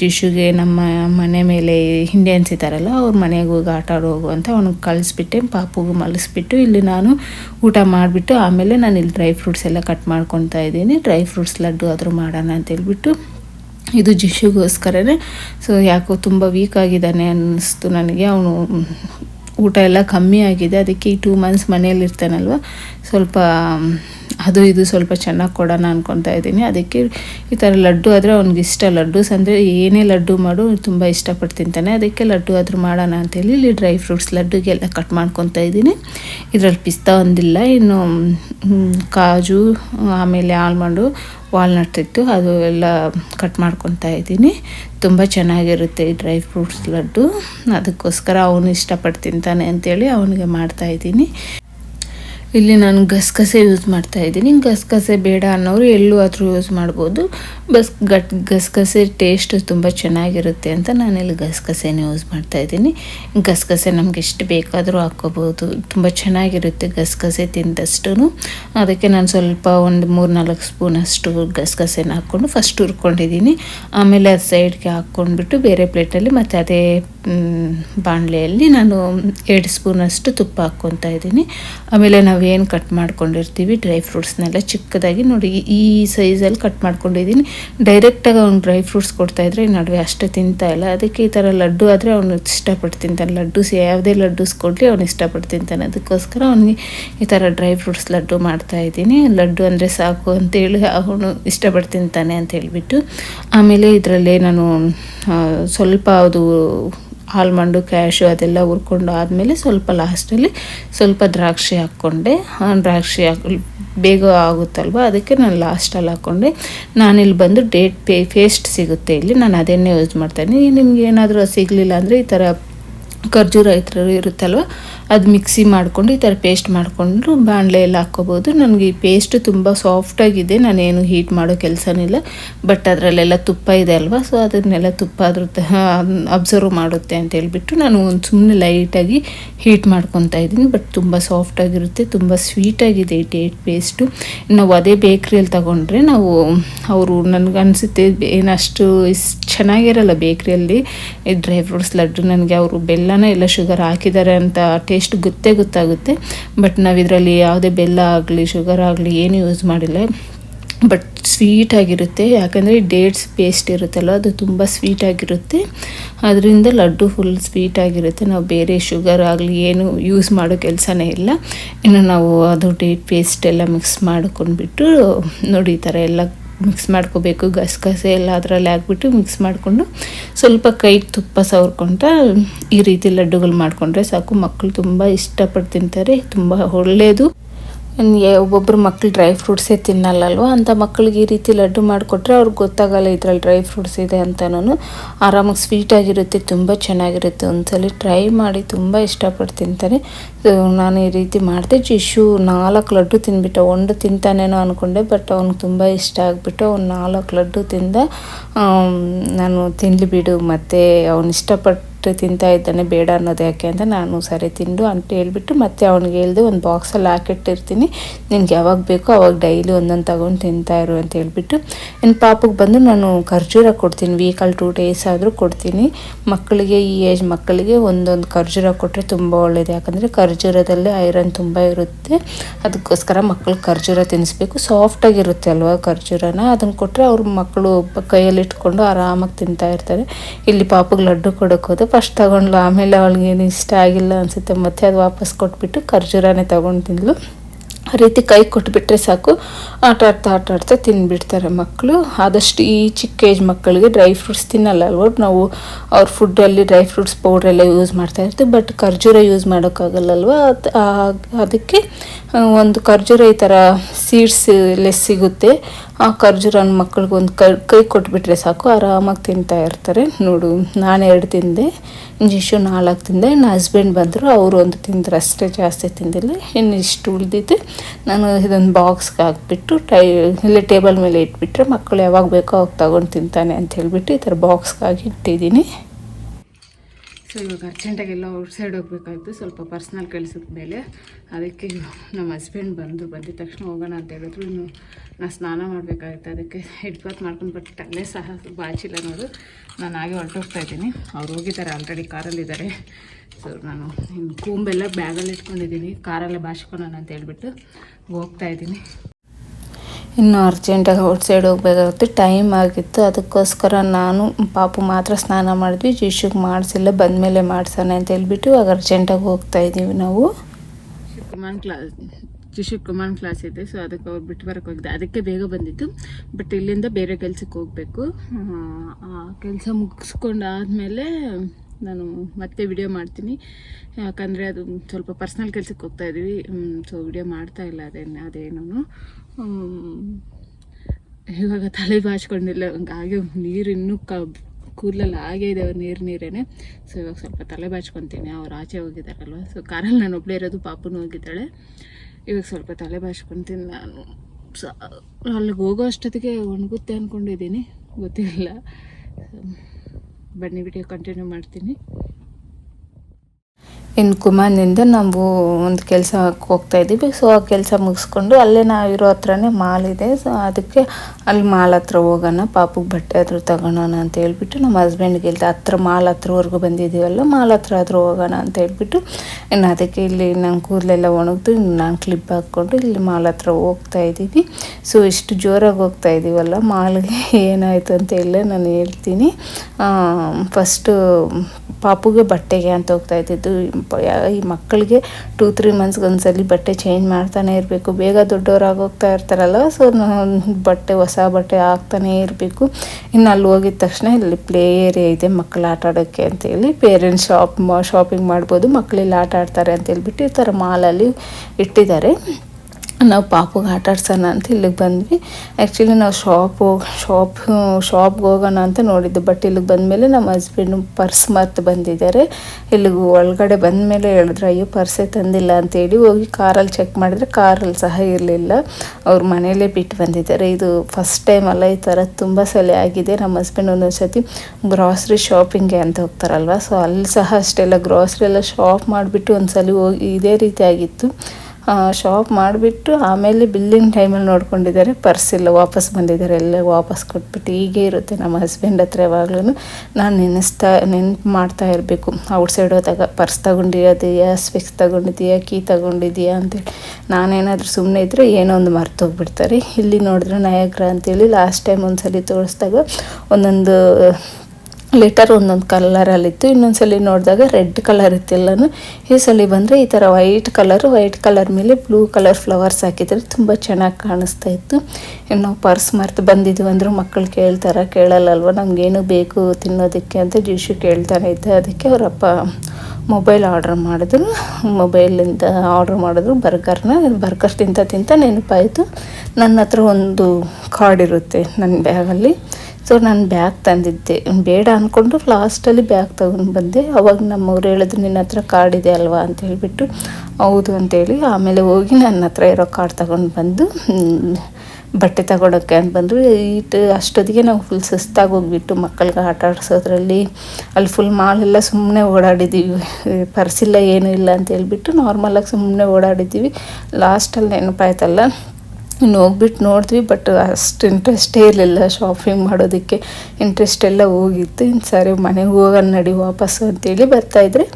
ಜಿಶುಗೆ ನಮ್ಮ ಮನೆ ಮೇಲೆ ಇಂಡಿಯನ್ಸ್ ಇದ್ದಾರಲ್ಲ, ಅವ್ರ ಮನೆಗೆ ಹೋಗಿ ಆಟ ಹೋಗು ಅಂತ ಅವ್ನಿಗೆ ಕಳಿಸ್ಬಿಟ್ಟೆ, ಪಾಪುಗೂ ಮಲಗಿಸ್ಬಿಟ್ಟು ಇಲ್ಲಿ ನಾನು ಊಟ ಮಾಡಿಬಿಟ್ಟು, ಆಮೇಲೆ ನಾನು ಇಲ್ಲಿ ಡ್ರೈ ಫ್ರೂಟ್ಸ್ ಎಲ್ಲ ಕಟ್ ಮಾಡ್ಕೊತಾ ಇದ್ದೀನಿ. ಡ್ರೈ ಫ್ರೂಟ್ಸ್ ಲಡ್ಡು ಆದರೂ ಮಾಡೋಣ ಅಂತ ಹೇಳ್ಬಿಟ್ಟು ಇದು ಜಿಶುಗೋಸ್ಕರನೇ. ಸೊ ಯಾಕೋ ತುಂಬ ವೀಕ್ ಆಗಿದ್ದಾನೆ ಅನ್ನಿಸ್ತು ನನಗೆ. ಅವನು ಊಟ ಎಲ್ಲ ಕಮ್ಮಿ ಆಗಿದೆ. ಅದಕ್ಕೆ ಈ ಟೂ ಮಂತ್ಸ್ ಮನೆಯಲ್ಲಿರ್ತಾನಲ್ವ. ಸ್ವಲ್ಪ ಅದು ಇದು ಸ್ವಲ್ಪ ಚೆನ್ನಾಗಿ ಕೊಡೋಣ ಅನ್ಕೊತಾ ಇದ್ದೀನಿ. ಅದಕ್ಕೆ ಈ ಥರ ಲಡ್ಡು ಆದರೆ ಅವ್ನಿಗೆ ಇಷ್ಟ ಲಡ್ಡೂಸ್ ಅಂದರೆ ಏನೇ ಲಡ್ಡು ಮಾಡು, ತುಂಬ ಇಷ್ಟಪಟ್ಟು ತಿಂತಾನೆ. ಅದಕ್ಕೆ ಲಡ್ಡು ಆದರೂ ಮಾಡೋಣ ಅಂತೇಳಿ ಇಲ್ಲಿ ಡ್ರೈ ಫ್ರೂಟ್ಸ್ ಲಡ್ಡುಗೆಲ್ಲ ಕಟ್ ಮಾಡ್ಕೊತಾ ಇದ್ದೀನಿ. ಇದರಲ್ಲಿ ಪಿಸ್ತಾ ಒಂದಿಲ್ಲ, ಇನ್ನು ಕಾಜು, ಆಮೇಲೆ ಆಲ್ಮಂಡು, ವಾಲ್ನಟ್ ಇತ್ತು. ಅದು ಎಲ್ಲ ಕಟ್ ಮಾಡ್ಕೊತಾ ಇದ್ದೀನಿ. ತುಂಬ ಚೆನ್ನಾಗಿರುತ್ತೆ ಈ ಡ್ರೈ ಫ್ರೂಟ್ಸ್ ಲಡ್ಡು. ಅದಕ್ಕೋಸ್ಕರ ಅವನು ಇಷ್ಟಪಟ್ಟು ತಿಂತಾನೆ ಅಂತೇಳಿ ಅವನಿಗೆ ಮಾಡ್ತಾ ಇದ್ದೀನಿ. ಇಲ್ಲಿ ನಾನು ಗಸಗಸೆ ಯೂಸ್ ಮಾಡ್ತಾ ಇದ್ದೀನಿ. ಗಸಗಸೆ ಬೇಡ ಅನ್ನೋರು ಎಲ್ಲೂ ಆದರೂ ಯೂಸ್ ಮಾಡ್ಬೋದು. ಬಸ್ ಗಟ್ ಗಸಗಸೆ ಟೇಸ್ಟ್ ತುಂಬ ಚೆನ್ನಾಗಿರುತ್ತೆ ಅಂತ ನಾನಿಲ್ಲಿ ಗಸಗಸೆನೇ ಯೂಸ್ ಮಾಡ್ತಾ ಇದ್ದೀನಿ. ಗಸಗಸೆ ನಮ್ಗೆ ಎಷ್ಟು ಬೇಕಾದರೂ ಹಾಕ್ಕೋಬೋದು. ತುಂಬ ಚೆನ್ನಾಗಿರುತ್ತೆ ಗಸಗಸೆ ತಿಂದಷ್ಟು ಅದಕ್ಕೆ ನಾನು ಸ್ವಲ್ಪ ಒಂದು ಮೂರು ನಾಲ್ಕು ಸ್ಪೂನ್ ಅಷ್ಟು ಗಸಗಸೆನ ಹಾಕ್ಕೊಂಡು ಫಸ್ಟ್ ಹುರ್ಕೊಂಡಿದ್ದೀನಿ. ಆಮೇಲೆ ಅದು ಸೈಡ್ಗೆ ಹಾಕ್ಕೊಂಡ್ಬಿಟ್ಟು ಬೇರೆ ಪ್ಲೇಟಲ್ಲಿ ಮತ್ತು ಅದೇ ಬಾಣಲೆಯಲ್ಲಿ ನಾನು ಎರಡು ಸ್ಪೂನಷ್ಟು ತುಪ್ಪ ಹಾಕ್ಕೊತಾ ಇದ್ದೀನಿ. ಆಮೇಲೆ ನಾವೇನು ಕಟ್ ಮಾಡ್ಕೊಂಡಿರ್ತೀವಿ ಡ್ರೈ ಫ್ರೂಟ್ಸ್ನೆಲ್ಲ ಚಿಕ್ಕದಾಗಿ ನೋಡಿ, ಈ- ಸೈಜಲ್ಲಿ ಕಟ್ ಮಾಡ್ಕೊಂಡಿದ್ದೀನಿ. ಡೈರೆಕ್ಟಾಗಿ ಅವ್ನು ಡ್ರೈ ಫ್ರೂಟ್ಸ್ ಕೊಡ್ತಾಯಿದ್ರೆ ಈ ನಡುವೆ ಅಷ್ಟು ತಿಂತಾ ಇಲ್ಲ. ಅದಕ್ಕೆ ಈ ಥರ ಲಡ್ಡು ಆದರೆ ಅವನು ಇಷ್ಟಪಟ್ಟು ತಿಂತಾನೆ. ಲಡ್ಡು ಯಾವುದೇ ಲಡ್ಡುಸ್ ಕೊಡಲಿ ಅವ್ನು ಇಷ್ಟಪಟ್ಟು ತಿಂತಾನೆ. ಅದಕ್ಕೋಸ್ಕರ ಅವನಿಗೆ ಈ ಥರ ಡ್ರೈ ಫ್ರೂಟ್ಸ್ ಲಡ್ಡು ಮಾಡ್ತಾಯಿದ್ದೀನಿ ಲಡ್ಡು ಅಂದರೆ ಸಾಕು ಅಂತೇಳಿ ಅವನು ಇಷ್ಟಪಟ್ಟು ತಿಂತಾನೆ ಅಂತ ಹೇಳಿಬಿಟ್ಟು. ಆಮೇಲೆ ಇದರಲ್ಲೇ ನಾನು ಸ್ವಲ್ಪ ಅದು ಆಲ್ಮಂಡು, ಕ್ಯಾಶು ಅದೆಲ್ಲ ಹುರ್ಕೊಂಡು ಆದಮೇಲೆ ಸ್ವಲ್ಪ ಲಾಸ್ಟಲ್ಲಿ ಸ್ವಲ್ಪ ದ್ರಾಕ್ಷಿ ಹಾಕ್ಕೊಂಡೆ. ದ್ರಾಕ್ಷಿ ಹಾಕ್, ಬೇಗ ಆಗುತ್ತಲ್ವ? ಅದಕ್ಕೆ ನಾನು ಲಾಸ್ಟಲ್ಲಿ ಹಾಕ್ಕೊಂಡೆ. ನಾನಿಲ್ಲಿ ಬಂದು ಡೇಟ್ ಪೇ, ಪೇಸ್ಟ್ ಸಿಗುತ್ತೆ ಇಲ್ಲಿ. ನಾನು ಅದನ್ನೇ ಯೂಸ್ ಮಾಡ್ತಾಯಿದ್ದೀನಿ ನಿಮ್ಗೆ ಏನಾದರೂ ಸಿಗಲಿಲ್ಲ ಅಂದರೆ ಈ ಥರ ಖರ್ಜೂರ ಥರ ಇರುತ್ತಲ್ವ? ಅದು ಮಿಕ್ಸಿ ಮಾಡಿಕೊಂಡು ಈ ಥರ ಪೇಸ್ಟ್ ಮಾಡಿಕೊಂಡು ಬಾಣಲೆ ಎಲ್ಲ ಹಾಕ್ಕೋಬೋದು. ನನಗೆ ಈ ಪೇಸ್ಟ್ ತುಂಬ ಸಾಫ್ಟಾಗಿದೆ ನಾನೇನು ಹೀಟ್ ಮಾಡೋ ಕೆಲಸನಿಲ್ಲ ಬಟ್ ಅದರಲ್ಲೆಲ್ಲ ತುಪ್ಪ ಇದೆ ಅಲ್ವಾ? ಸೊ ಅದನ್ನೆಲ್ಲ ತುಪ್ಪ ಅದ್ರ ಅಬ್ಸರ್ವ್ ಮಾಡುತ್ತೆ ಅಂತ ಹೇಳ್ಬಿಟ್ಟು ನಾನು ಒಂದು ಸುಮ್ಮನೆ ಲೈಟಾಗಿ ಹೀಟ್ ಮಾಡ್ಕೊತಾ ಇದ್ದೀನಿ. ಬಟ್ ತುಂಬ ಸಾಫ್ಟಾಗಿರುತ್ತೆ ತುಂಬ ಸ್ವೀಟಾಗಿದೆ ಈ ಡೇಟ್ ಪೇಸ್ಟು ನಾವು ಅದೇ ಬೇಕ್ರಿಯಲ್ಲಿ ತಗೊಂಡ್ರೆ ನಾವು, ಅವರು ನನಗನ್ಸುತ್ತೆ ಏನಷ್ಟು ಇಸ್, ಚೆನ್ನಾಗಿರಲ್ಲ ಬೇಕ್ರಿಯಲ್ಲಿ ಡ್ರೈ ಫ್ರೂಟ್ಸ್ ಲಡ್ಡು ನನಗೆ ಅವರು ಬೆಲ್ಲನ ಎಲ್ಲ ಶುಗರ್ ಹಾಕಿದ್ದಾರೆ ಅಂತ ಟೇಸ್ಟ್ ಗೊತ್ತೇ ಗೊತ್ತಾಗುತ್ತೆ. ಬಟ್ ನಾವು ಇದರಲ್ಲಿ ಯಾವುದೇ ಬೆಲ್ಲ ಆಗಲಿ ಶುಗರ್ ಆಗಲಿ ಏನು ಯೂಸ್ ಮಾಡಿಲ್ಲ. ಬಟ್ ಸ್ವೀಟಾಗಿರುತ್ತೆ ಯಾಕಂದರೆ ಡೇಟ್ಸ್ ಪೇಸ್ಟ್ ಇರುತ್ತಲ್ಲ ಅದು ತುಂಬ ಸ್ವೀಟಾಗಿರುತ್ತೆ ಅದರಿಂದ ಲಡ್ಡು ಫುಲ್ ಸ್ವೀಟಾಗಿರುತ್ತೆ ನಾವು ಬೇರೆ ಶುಗರ್ ಆಗಲಿ ಏನು ಯೂಸ್ ಮಾಡೋ ಕೆಲಸನೇ ಇಲ್ಲ. ಇನ್ನು ನಾವು ಅದು ಡೇಟ್ ಪೇಸ್ಟ್ ಎಲ್ಲ ಮಿಕ್ಸ್ ಮಾಡ್ಕೊಂಡ್ಬಿಟ್ಟು, ನೋಡಿ ಈ ಥರ ಎಲ್ಲ ಮಿಕ್ಸ್ ಮಾಡ್ಕೋಬೇಕು ಗಸಗಸೆ ಎಲ್ಲ ಅದರಲ್ಲಿ ಹಾಕ್ಬಿಟ್ಟು ಮಿಕ್ಸ್ ಮಾಡಿಕೊಂಡು ಸ್ವಲ್ಪ ಕೈಗೆ ತುಪ್ಪ ಸವ್ರ್ಕೊಂಡ ಈ ರೀತಿ ಲಡ್ಡುಗಳು ಮಾಡಿಕೊಂಡ್ರೆ ಸಾಕು. ಮಕ್ಕಳು ತುಂಬ ಇಷ್ಟಪಟ್ಟು ತಿಂತಾರೆ, ತುಂಬ ಒಳ್ಳೆಯದು ಒಬ್ಬೊಬ್ರು ಮಕ್ಳು ಡ್ರೈ ಫ್ರೂಟ್ಸೇ ತಿನ್ನಲ್ಲಲ್ವ? ಅಂತ ಮಕ್ಕಳಿಗೆ ಈ ರೀತಿ ಲಡ್ಡು ಮಾಡಿಕೊಟ್ರೆ ಅವ್ರಿಗೆ ಗೊತ್ತಾಗಲ್ಲ ಇದ್ರಲ್ಲಿ ಡ್ರೈ ಫ್ರೂಟ್ಸ್ ಇದೆ ಅಂತನೂ ಆರಾಮಾಗಿ ಸ್ವೀಟಾಗಿರುತ್ತೆ ತುಂಬ ಚೆನ್ನಾಗಿರುತ್ತೆ. ಒಂದ್ಸಲ ಟ್ರೈ ಮಾಡಿ ತುಂಬ ಇಷ್ಟಪಟ್ಟು ತಿಂತಾರೆ ನಾನು ಈ ರೀತಿ ಮಾಡಿದೆ. ಜಿಶು ನಾಲ್ಕು ಲಡ್ಡು ತಿಂದ್ಬಿಟ್ಟ. ಒಂದು ತಿಂತಾನೇನೋ ಅಂದ್ಕೊಂಡೆ ಬಟ್ ಅವ್ನಿಗೆ ತುಂಬ ಇಷ್ಟ ಆಗಿಬಿಟ್ಟು ಅವ್ನು ನಾಲ್ಕು ಲಡ್ಡು ತಿಂದ ನಾನು ತಿನ್ನಲಿ ಬಿಡು, ಮತ್ತು ಅವ್ನು ಇಷ್ಟಪಟ್ಟು ತಿಂತಾ ಇದ್ದಾನೆ, ಬೇಡ ಅನ್ನೋದು ಯಾಕೆ ಅಂತ ನಾನು ಸರಿ ತಿಂದು ಅಂತ ಹೇಳ್ಬಿಟ್ಟು ಮತ್ತೆ ಅವ್ನಿಗೆ ಹೇಳ್ದೆ, ಒಂದು ಬಾಕ್ಸಲ್ಲಿ ಹಾಕಿಟ್ಟಿರ್ತೀನಿ, ನಿನ್ಗೆ ಯಾವಾಗ ಬೇಕೋ ಅವಾಗ ಡೈಲಿ ಒಂದೊಂದು ತಗೊಂಡು ತಿಂತಾ ಇರು ಅಂತ ಹೇಳ್ಬಿಟ್ಟು ಇನ್ನು ಪಾಪಗೆ ಬಂದು ನಾನು ಖರ್ಜೂರ ಕೊಡ್ತೀನಿ ವೀಕಲ್ಲಿ ಟೂ ಡೇಸ್ ಆದರೂ ಕೊಡ್ತೀನಿ. ಮಕ್ಕಳಿಗೆ ಈ ಏಜ್ ಮಕ್ಕಳಿಗೆ ಒಂದೊಂದು ಖರ್ಜೂರ ಕೊಟ್ಟರೆ ತುಂಬ ಒಳ್ಳೆಯದು ಯಾಕಂದರೆ ಖರ್ಜೂರದಲ್ಲಿ ಐರನ್ ತುಂಬ ಇರುತ್ತೆ. ಅದಕ್ಕೋಸ್ಕರ ಮಕ್ಕಳು ಖರ್ಜೂರ ತಿನ್ನಿಸ್ಬೇಕು ಸಾಫ್ಟಾಗಿರುತ್ತೆ ಅಲ್ವಾ ಖರ್ಜೂರನ? ಅದನ್ನು ಕೊಟ್ಟರೆ ಅವ್ರ ಮಕ್ಕಳು ಕೈಯಲ್ಲಿ ಇಟ್ಕೊಂಡು ಆರಾಮಾಗಿ ತಿಂತಾ ಇರ್ತಾರೆ. ಇಲ್ಲಿ ಪಾಪಗೆ ಲಡ್ಡು ಕೊಡೋಕೆ ಹೋದೆ ಫಸ್ಟ್ ತಗೊಂಡ್ಲು, ಆಮೇಲೆ ಅವಳಿಗೇನು ಇಷ್ಟ ಆಗಿಲ್ಲ ಅನಿಸುತ್ತೆ, ಮತ್ತೆ ಅದು ವಾಪಸ್ ಕೊಟ್ಬಿಟ್ಟು ಖರ್ಜೂರನೇ ತೊಗೊಂಡು ತಿಂದ್ಲು. ಆ ರೀತಿ ಕೈ ಕೊಟ್ಬಿಟ್ರೆ ಸಾಕು. ಆಟ ಆಡ್ತಾ ಆಟ ಆಡ್ತಾ ತಿನ್ಬಿಡ್ತಾರೆ ಮಕ್ಕಳು. ಆದಷ್ಟು ಈ ಚಿಕ್ಕ ಏಜ್ ಮಕ್ಕಳಿಗೆ ಡ್ರೈ ಫ್ರೂಟ್ಸ್ ತಿನ್ನಲ್ಲ ಅಲ್ವ? ನಾವು ಅವ್ರ ಫುಡ್ಡಲ್ಲಿ ಡ್ರೈ ಫ್ರೂಟ್ಸ್ ಪೌಡ್ರೆಲ್ಲ ಯೂಸ್ ಮಾಡ್ತಾ ಇರ್ತೀವಿ, ಬಟ್ ಖರ್ಜೂರ ಯೂಸ್ ಮಾಡೋಕ್ಕಾಗಲ್ಲಲ್ವ ಅದಕ್ಕೆ ಒಂದು ಖರ್ಜೂರ ಈ ಥರ ಸೀಡ್ಸ್ ಲೆಸ್ ಸಿಗುತ್ತೆ. ಆ ಖರ್ಜೂರನ ಮಕ್ಕಳಿಗೆ ಒಂದು ಕೈ ಕೈ ಕೊಟ್ಬಿಟ್ರೆ ಸಾಕು, ಆರಾಮಾಗಿ ತಿಂತಾ ಇರ್ತಾರೆ. ನೋಡು, ನಾನು ಎರಡು ತಿಂದೆ ಜಿಶು ನಾಲ್ಕು ತಿಂದೆ ನನ್ನ ಹಸ್ಬೆಂಡ್ ಬಂದರು, ಅವರು ಒಂದು ತಿಂದ್ರೆ ಅಷ್ಟೇ, ಜಾಸ್ತಿ ತಿಂದಿಲ್ಲ. ಇನ್ನು ಇಷ್ಟು ಉಳಿದಿದ್ದೆ ನಾನು ಇದೊಂದು ಬಾಕ್ಸ್ಗೆ ಹಾಕ್ಬಿಟ್ಟು, ಟೈ, ಇಲ್ಲೇ ಟೇಬಲ್ ಮೇಲೆ ಇಟ್ಬಿಟ್ರೆ ಮಕ್ಕಳು ಯಾವಾಗ ಬೇಕೋ ಅವಾಗ ತಗೊಂಡು ತಿಂತಾನೆ ಅಂತ ಹೇಳಿಬಿಟ್ಟು ಈ ಥರ ಬಾಕ್ಸ್ಗಾಗಿ ಇಟ್ಟಿದ್ದೀನಿ. ಸೊ ಇವಾಗ ಅರ್ಜೆಂಟಾಗೆಲ್ಲ ಔಟ್ ಸೈಡ್ ಹೋಗ್ಬೇಕಾಯ್ತು. ಸ್ವಲ್ಪ ಪರ್ಸ್ನಲ್ ಕೆಲಸದ ಮೇಲೆ. ಅದಕ್ಕೆ ನಮ್ಮ ಹಸ್ಬೆಂಡ್ ಬಂದು ಬಂದಿದ ತಕ್ಷಣ ಹೋಗೋಣ ಅಂತ ಹೇಳಿದ್ರು. ಇನ್ನು ನಾನು ಸ್ನಾನ ಮಾಡಬೇಕಾಗಿತ್ತು ಅದಕ್ಕೆ ಹೆಡ್ಬಾತ್ ಮಾಡ್ಕೊಂಡು ಬಟ್ ಅಲ್ಲೇ ಸಹ ಬಾಚಿಲ್ಲ ನೋಡು. ನಾನು ಹಾಗೆ ಹೊರಟೋಗ್ತಾ ಇದ್ದೀನಿ. ಅವ್ರು ಹೋಗಿದ್ದಾರೆ ಆಲ್ರೆಡಿ ಕಾರಲ್ಲಿದ್ದಾರೆ ಸೊ ನಾನು ಇನ್ನು ಕೂಂಬೆಲ್ಲ ಬ್ಯಾಗಲ್ಲಿ ಇಟ್ಕೊಂಡಿದ್ದೀನಿ. ಕಾರಲ್ಲೇ ಬಾಚ್ಕೊಳೋಣ ಅಂತ ಹೇಳ್ಬಿಟ್ಟು ಹೋಗ್ತಾ ಇದ್ದೀನಿ. ಇನ್ನು ಅರ್ಜೆಂಟಾಗಿ ಔಟ್ ಸೈಡ್ ಹೋಗ್ಬೇಕಾಗುತ್ತೆ. ಟೈಮ್ ಆಗಿತ್ತು. ಅದಕ್ಕೋಸ್ಕರ ನಾನು ಪಾಪು ಮಾತ್ರ ಸ್ನಾನ ಮಾಡಿದ್ವಿ. ಜಿಶುಗೆ ಮಾಡಿಸಿಲ್ಲ. ಬಂದಮೇಲೆ ಮಾಡಿಸೋಣ ಅಂತ ಹೇಳ್ಬಿಟ್ಟು ಆಗ ಅರ್ಜೆಂಟಾಗಿ ಹೋಗ್ತಾ ಇದ್ದೀವಿ ನಾವು. ಕುಮಾರ್ ಕ್ಲಾಸ್ ಶಿಶು ಕುಮಾರ್ ಕ್ಲಾಸ್ ಇದೆ. ಸೊ ಅದಕ್ಕೆ ಅವ್ರು ಬಿಟ್ಟು ಬರೋಕೆ ಹೋಗಿದ್ದೆ ಅದಕ್ಕೆ ಬೇಗ ಬಂದಿತ್ತು ಬಟ್ ಇಲ್ಲಿಂದ ಬೇರೆ ಕೆಲಸಕ್ಕೆ ಹೋಗಬೇಕು. ಆ ಕೆಲಸ ಮುಗಿಸ್ಕೊಂಡಾದ್ಮೇಲೆ ನಾನು ಮತ್ತೆ ವಿಡಿಯೋ ಮಾಡ್ತೀನಿ. ಯಾಕಂದರೆ ಅದು ಸ್ವಲ್ಪ ಪರ್ಸ್ನಲ್ ಕೆಲಸಕ್ಕೆ ಹೋಗ್ತಾ ಇದ್ದೀವಿ. ಸೊ ವಿಡಿಯೋ ಮಾಡ್ತಾ ಇಲ್ಲ ಅದೇನು ಅದೇನು. ಇವಾಗ ತಲೆ ಬಾಚ್ಕೊಂಡಿಲ್ಲ ಹಾಗೆ ನೀರು ಇನ್ನೂ ಕ ಕೂದಲೆಲ್ಲ ಹಾಗೆ ಇದೆ ನೀರು ನೀರೇನೆ. ಸೊ ಇವಾಗ ಸ್ವಲ್ಪ ತಲೆ ಬಾಚ್ಕೊತೀನಿ, ಅವ್ರು ಆಚೆ ಹೋಗಿದ್ದಾರಲ್ವ ಸೊ ಕಾರಲ್ಲಿ ನಾನು ಒಬ್ಬಳೇ ಇರೋದು, ಪಾಪುನೂ ಹೋಗಿದ್ದಾಳೆ. ಇವಾಗ ಸ್ವಲ್ಪ ತಲೆ ಬಾಚ್ಕೊತೀನಿ ನಾನು. ಸ ಅಲ್ಲಿಗೆ ಹೋಗೋ ಅಷ್ಟೊತ್ತಿಗೆ ಒಣಗುತ್ತೆ ಅಂದ್ಕೊಂಡಿದ್ದೀನಿ ಗೊತ್ತಿಲ್ಲ. ಬನ್ನಿ ವಿಡಿಯೋ ಕಂಟಿನ್ಯೂ ಮಾಡ್ತೀನಿ. ಇನ್ನು ಕುಮಾರ್ನಿಂದ ನಾವು ಒಂದು ಕೆಲಸ ಹೋಗ್ತಾ ಇದ್ದೀವಿ. ಸೊ ಆ ಕೆಲಸ ಮುಗಿಸ್ಕೊಂಡು ಅಲ್ಲೇ ನಾವಿರೋ ಹತ್ರನೇ ಮಾಲ್ ಇದೆ. ಸೊ ಅದಕ್ಕೆ ಅಲ್ಲಿ ಮಾಲ್ ಹತ್ರ ಹೋಗೋಣ, ಪಾಪುಗೆ ಬಟ್ಟೆ ಆದರೂ ತಗೊಳೋಣ ಅಂತ ಹೇಳ್ಬಿಟ್ಟು ನಮ್ಮ ಹಸ್ಬೆಂಡ್ಗೆ ಹೇಳ್ದೆ, ಹತ್ರ ಮಾಲ್ ಹತ್ರವರೆಗೂ ಬಂದಿದ್ದೀವಲ್ಲ, ಮಾಲ್ ಹತ್ರ ಆದರೂ ಹೋಗೋಣ ಅಂತ ಹೇಳ್ಬಿಟ್ಟು ಇನ್ನು ಅದಕ್ಕೆ ಇಲ್ಲಿ ನನ್ನ ಕೂದಲೆಲ್ಲ ಒಣಗಿದು ನಾನು ಕ್ಲಿಪ್ ಹಾಕ್ಕೊಂಡು ಇಲ್ಲಿ ಮಾಲ್ ಹತ್ರ ಹೋಗ್ತಾ ಇದ್ದೀವಿ. ಸೊ ಇಷ್ಟು ಜೋರಾಗಿ ಹೋಗ್ತಾ ಇದ್ದೀವಲ್ಲ, ಮಾಲ್ಗೆ ಏನಾಯಿತು ಅಂತ ಎಲ್ಲ ನಾನು ಹೇಳ್ತೀನಿ. ಫಸ್ಟು ಪಾಪುಗೆ ಬಟ್ಟೆಗೆ ಅಂತ ಹೋಗ್ತಾ ಇದ್ದಿದ್ದು ಈ ಮಕ್ಕಳಿಗೆ ಟೂ ತ್ರೀ ಮಂತ್ಸ್ಗೆ ಒಂದ್ಸಲಿ ಬಟ್ಟೆ ಚೇಂಜ್ ಮಾಡ್ತಾನೆ ಇರಬೇಕು. ಬೇಗ ದೊಡ್ಡವರಾಗಿ ಹೋಗ್ತಾ ಇರ್ತಾರಲ್ಲ ಸೊ ಬಟ್ಟೆ, ಹೊಸ ಬಟ್ಟೆ ಹಾಕ್ತಾನೆ ಇರಬೇಕು. ಇನ್ನು ಅಲ್ಲಿ ಹೋಗಿದ ತಕ್ಷಣ ಇಲ್ಲಿ ಪ್ಲೇ ಏರಿಯಾ ಇದೆ ಮಕ್ಕಳು ಆಟ ಆಡೋಕ್ಕೆ ಅಂತೇಳಿ ಪೇರೆಂಟ್ಸ್ ಶಾಪ್ ಶಾಪಿಂಗ್ ಮಾಡ್ಬೋದು. ಮಕ್ಕಳೆಲ್ಲ ಆಟ ಆಡ್ತಾರೆ ಅಂತ ಹೇಳ್ಬಿಟ್ಟು ಈ ಥರ ಮಾಲಲ್ಲಿ ಇಟ್ಟಿದ್ದಾರೆ. ನಾವು ಪಾಪುಗೆ ಆಟ ಆಡ್ಸೋಣ ಅಂತ ಇಲ್ಲಿಗೆ ಬಂದ್ವಿ. ಆ್ಯಕ್ಚುಲಿ ನಾವು ಶಾಪ್ ಹೋಗಿ ಶಾಪ್ ಶಾಪ್ಗೆ ಹೋಗೋಣ ಅಂತ ನೋಡಿದ್ದು. ಬಟ್ ಇಲ್ಲಿಗೆ ಬಂದಮೇಲೆ ನಮ್ಮ ಹಸ್ಬೆಂಡ್ ಪರ್ಸ್ ಮರ್ತು ಬಂದಿದ್ದಾರೆ. ಇಲ್ಲಿಗೆ ಒಳಗಡೆ ಬಂದಮೇಲೆ ಹೇಳಿದ್ರು, ಅಯ್ಯೋ ಪರ್ಸೇ ತಂದಿಲ್ಲ ಅಂತೇಳಿ ಹೋಗಿ ಕಾರಲ್ಲಿ ಚೆಕ್ ಮಾಡಿದ್ರೆ ಕಾರಲ್ಲಿ ಸಹ ಇರಲಿಲ್ಲ. ಅವ್ರ ಮನೆಯಲ್ಲೇ ಬಿಟ್ಟು ಬಂದಿದ್ದಾರೆ. ಇದು ಫಸ್ಟ್ ಟೈಮ್ ಅಲ್ಲ, ಈ ಥರ ತುಂಬ ಸಲ ಆಗಿದೆ. ನಮ್ಮ ಹಸ್ಬೆಂಡ್ ಒಂದೊಂದು ಸತಿ ಗ್ರಾಸ್ರಿ ಶಾಪಿಂಗ್ಗೆ ಅಂತ ಹೋಗ್ತಾರಲ್ವ? ಸೊ ಅಲ್ಲಿ ಸಹ ಅಷ್ಟೆಲ್ಲ ಗ್ರಾಸ್ರಿ ಎಲ್ಲ ಶಾಪ್ ಮಾಡಿಬಿಟ್ಟು ಒಂದು ಸಲ ಹೋಗಿ ಇದೇ ರೀತಿ ಆಗಿತ್ತು. ಶಾಪ್ ಮಾಡಿಬಿಟ್ಟು ಆಮೇಲೆ ಬಿಲ್ಲಿಂಗ್ ಟೈಮಲ್ಲಿ ನೋಡ್ಕೊಂಡಿದ್ದಾರೆ. ಪರ್ಸ್ ಇಲ್ಲ ವಾಪಸ್ ಬಂದಿದ್ದಾರೆ. ಎಲ್ಲ ವಾಪಸ್ ಕೊಟ್ಬಿಟ್ಟು ಹೀಗೆ ಇರುತ್ತೆ ನಮ್ಮ ಹಸ್ಬೆಂಡ್ ಹತ್ರ ಯಾವಾಗ್ಲೂ ನಾನು ನೆನೆಸ್ತಾ, ನೆನ್ಪು ಮಾಡ್ತಾ ಇರಬೇಕು. ಔಟ್ ಸೈಡ್ ಹೋದಾಗ ಪರ್ಸ್ ತಗೊಂಡಿರೋದೆಯಾ ಸ್ಪೆಕ್ಸ್ ತಗೊಂಡಿದೆಯಾ ಕೀ ತಗೊಂಡಿದೆಯಾ ಅಂತೇಳಿ ನಾನೇನಾದರೂ ಸುಮ್ಮನೆ ಇದ್ದರೆ ಏನೋ ಒಂದು ಮರ್ತೋಗ್ಬಿಡ್ತಾರೆ ಇಲ್ಲಿ ನೋಡಿದ್ರೆ ನಯಾಗ್ರ ಅಂತೇಳಿ ಲಾಸ್ಟ್ ಟೈಮ್ ಒಂದು ಸಲ ತೋರಿಸ್ದಾಗ ಒಂದೊಂದು ಲೆಟರ್ ಒಂದೊಂದು ಕಲರಲ್ಲಿತ್ತು ಇನ್ನೊಂದ್ಸಲಿ ನೋಡಿದಾಗ ರೆಡ್ ಕಲರ್ ಇತ್ತೆಲ್ಲನೂ ಈ ಸಲ ಬಂದರೆ ಈ ಥರ ವೈಟ್ ಕಲರ್ ವೈಟ್ ಕಲರ್ ಮೇಲೆ ಬ್ಲೂ ಕಲರ್ ಫ್ಲವರ್ಸ್ ಹಾಕಿದರೆ ತುಂಬ ಚೆನ್ನಾಗಿ ಕಾಣಿಸ್ತಾ ಇತ್ತು. ಇನ್ನು ಪರ್ಸ್ ಮರ್ತು ಬಂದಿದ್ವಿ ಅಂದರೂ ಮಕ್ಕಳು ಕೇಳ್ತಾರೆ, ಕೇಳಲ್ಲಲ್ವ ನಮಗೇನು ಬೇಕು ತಿನ್ನೋದಕ್ಕೆ? ಅಂತ ಜ್ಯೂಶು ಕೇಳ್ತಾನೆ ಇದ್ದೆ. ಅದಕ್ಕೆ ಅವರಪ್ಪ ಮೊಬೈಲ್ ಆರ್ಡ್ರ್ ಮಾಡಿದ್ರು. ಮೊಬೈಲಿಂದ ಆರ್ಡ್ರ್ ಮಾಡಿದ್ರು ಬರ್ಗರ್ನ ಬರ್ಗರ್ ತಿಂತ ತಿಂತ ನೆನಪಾಯಿತು. ನನ್ನ ಹತ್ರ ಒಂದು ಕಾರ್ಡ್ ಇರುತ್ತೆ ನನ್ನ ಬ್ಯಾಗಲ್ಲಿ ಸೊ ನಾನು ಬ್ಯಾಗ್ ತಂದಿದ್ದೆ. ಬೇಡ ಅಂದ್ಕೊಂಡು ಲಾಸ್ಟಲ್ಲಿ ಬ್ಯಾಗ್ ತಗೊಂಡು ಬಂದೆ. ಅವಾಗ ನಮ್ಮವ್ರು ಹೇಳಿದ್ರು, ನಿನ್ನ ಹತ್ರ ಕಾರ್ಡ್ ಇದೆ ಅಲ್ವಾ? ಅಂತ ಹೇಳಿಬಿಟ್ಟು, ಹೌದು ಅಂತೇಳಿ ಆಮೇಲೆ ಹೋಗಿ ನನ್ನ ಹತ್ರ ಇರೋ ಕಾರ್ಡ್ ತಗೊಂಡು ಬಂದು ಬಟ್ಟೆ ತಗೊಳಕ್ಕೆ ಅಂತ ಬಂದರು. ಇಟ್ಟು ಅಷ್ಟೊತ್ತಿಗೆ ನಾವು ಫುಲ್ ಸುಸ್ತಾಗಿ ಹೋಗ್ಬಿಟ್ಟು, ಮಕ್ಕಳಿಗೆ ಆಟ ಆಡಿಸೋದ್ರಲ್ಲಿ, ಅಲ್ಲಿ ಫುಲ್ ಮಾಲೆಲ್ಲ ಸುಮ್ಮನೆ ಓಡಾಡಿದ್ದೀವಿ ಪರ್ಸಿಲ್ಲ, ಏನೂ ಇಲ್ಲ ಅಂತ ಹೇಳ್ಬಿಟ್ಟು ನಾರ್ಮಲಾಗಿ ಸುಮ್ಮನೆ ಓಡಾಡಿದ್ದೀವಿ ಲಾಸ್ಟಲ್ಲಿ ನೆನಪಾಯ್ತಲ್ಲ ಹೋಗ್ಬಿಟ್ಟು ನೋಡಿದ್ವಿ ಬಟ್ ಅಷ್ಟು ಇಂಟ್ರೆಸ್ಟೇ ಇರಲಿಲ್ಲ ಶಾಪಿಂಗ್ ಮಾಡೋದಕ್ಕೆ. ಇಂಟ್ರೆಸ್ಟ್ ಎಲ್ಲ ಹೋಗಿತ್ತು. ಇನ್ನು ಸರಿ ಮನೆಗೆ ಹೋಗೋಣ ನಡಿ ವಾಪಸ್ಸು ಅಂತೇಳಿ ಬರ್ತಾಯಿದ್ರೆ